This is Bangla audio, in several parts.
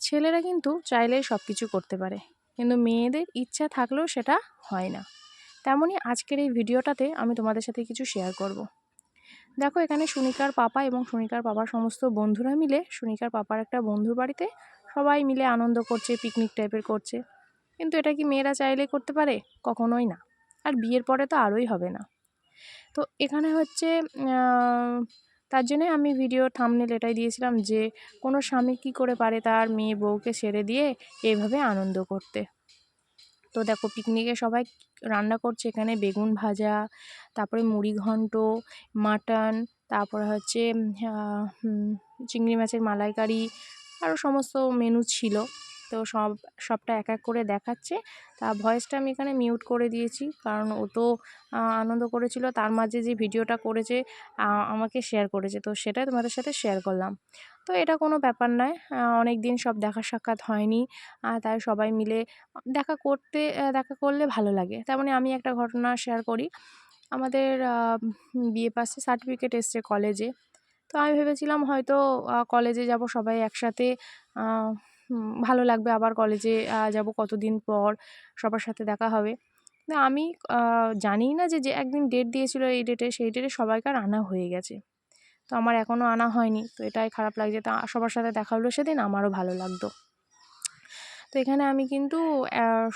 ছেলেরা কিন্তু চাইলেই সব কিছু করতে পারে, কিন্তু মেয়েদের ইচ্ছা থাকলেও সেটা হয় না। তেমনই আজকের এই ভিডিওটাতে আমি তোমাদের সাথে কিছু শেয়ার করব। দেখো, এখানে সুনিকার পাপা এবং সুনিকার পাপার সমস্ত বন্ধুরা মিলে, সুনিকার পাপার একটা বন্ধুর বাড়িতে সবাই মিলে আনন্দ করছে পিকনিক টাইপের করছে। কিন্তু এটা কি মেয়েরা চাইলে করতে পারে? কখনোই না। আর বিয়ের পরে তো আরোই হবে না। তো এখানে হচ্ছে তার জন্যে আমি ভিডিও থামনেল এটাই দিয়েছিলাম যে, কোনো স্বামী কী করে পারে তার মেয়ে বউকে ছেড়ে দিয়ে এইভাবে আনন্দ করতে। তো দেখো পিকনিকে সবাই রান্না করছে এখানে বেগুন ভাজা, তারপরে মুড়ি ঘন্ট, মাটন, তারপরে হচ্ছে চিংড়ি মাছের মালাইকারি আরও সমস্ত মেনু ছিল। তো সব, সবটা এক এক করে দেখাচ্ছে। তা ভয়েসটা আমি এখানে মিউট করে দিয়েছি, কারণ ও তো আনন্দ করেছিল। তার মাঝে যে ভিডিওটা করেছে আমাকে শেয়ার করেছে। তো সেটাই তোমাদের সাথে শেয়ার করলাম। তো এটা কোনো ব্যাপার নয়। অনেক দিন সব দেখা সাক্ষাৎ হয়নি। তাই সবাই মিলে দেখা করতে দেখা করলে ভালো লাগে। তেমনই আমি একটা ঘটনা শেয়ার করি। আমাদের বিয়ে পাশে সার্টিফিকেট এসছে কলেজে তো আমি ভেবেছিলাম হয়তো কলেজে যাব সবাই একসাথে। ভালো লাগবে। আবার কলেজে যাব কতদিন পর, সবার সাথে দেখা হবে। আমি জানি না যে যে একদিন ডেট দিয়েছিল এই ডেটে সেই ডেটে সবাইকার আনা হয়ে গেছে। তো আমার এখনও আনা হয়নি। তো এটাই খারাপ লাগছে। তা সবার সাথে দেখা হলো সেদিন, আমারও ভালো লাগতো। তো এখানে আমি কিন্তু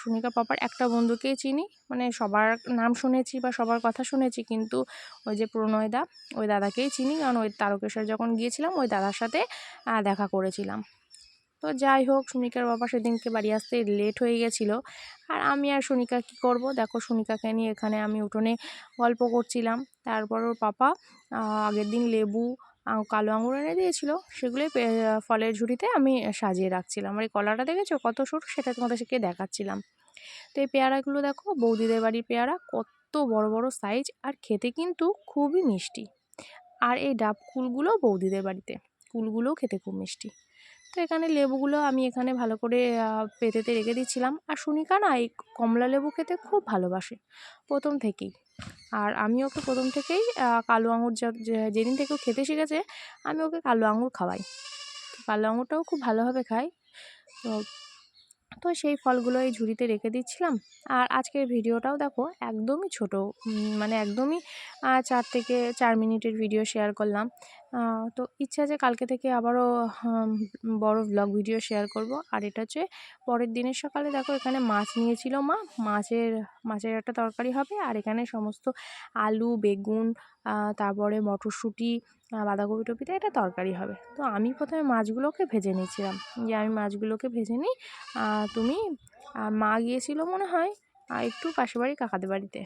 সুনিকা পাপার একটা বন্ধুকেই চিনি। মানে সবার নাম শুনেছি বা সবার কথা শুনেছি, কিন্তু ওই যে প্রণয়দা ওই দাদাকেই চিনি। কারণ ওই তারকেশ্বর যখন গিয়েছিলাম, ওই দাদার সাথে দেখা করেছিলাম। তো যাই হোক, সুনিকার বাবা সেদিনকে বাড়ি আসতে লেট হয়ে গেছিল। আর আমি আর সুনিকা কি করব? দেখো, সুনিকাকে নিয়ে এখানে আমি উঠোনে গল্প করছিলাম। তারপর ওর পাপা আগের দিন লেবু কালো আঙুর এনে দিয়েছিল। সেগুলোই ফলের ঝুড়িতে আমি সাজিয়ে রাখছিলাম। আর এই কলাটা দেখেছ? কত সুর সেটা তোমাদেরকে দেখাচ্ছিলাম। তো এই পেয়ারাগুলো দেখো, বৌদিদের বাড়ির পেয়ারা, কত বড় বড় সাইজ আর খেতে কিন্তু খুবই মিষ্টি। আর এই ডাব কুলগুলো বৌদিদের বাড়িতে। কুলগুলোও খেতে খুব মিষ্টি। তো এখানে লেবুগুলো আমি এখানে ভালো করে পেতেতে রেখে দিচ্ছিলাম। আর সুনিকা না এই কমলা লেবু খেতে খুব ভালোবাসে, প্রথম থেকেই। আর আমি ওকে প্রথম থেকেই কালো আঙুর যেদিন থেকে খেতে শিখেছে, আমি ওকে কালো আঙুর খাওয়াই। কালো আঙুরটাও খুব ভালোভাবে খাই তো তো সেই ফলগুলো এই ঝুড়িতে রেখে দিচ্ছিলাম। আর আজকের ভিডিওটাও দেখো, একদমই ছোট মানে একদমই চার থেকে চার মিনিটের ভিডিও শেয়ার করলাম। তো ইচ্ছা আছে কালকে থেকে আবারও বড় ব্লগ ভিডিও শেয়ার করব। আর এটা হচ্ছে পরের দিনের সকালে দেখো এখানে মাছ নিয়েছিল মা। মাছের মাছের একটা তরকারি হবে। আর এখানে সমস্ত আলু, বেগুন তারপরে মটরশুঁটি বাঁধাকপি টপিতে এটা তরকারি হবে। তো আমি প্রথমে মাছগুলোকে ভেজে নিয়েছিলাম। যে আমি মাছগুলোকে ভেজে নিই। তুমি মা গিয়েছিল মনে হয় একটু পাশের বাড়ি কাকাদের বাড়িতে।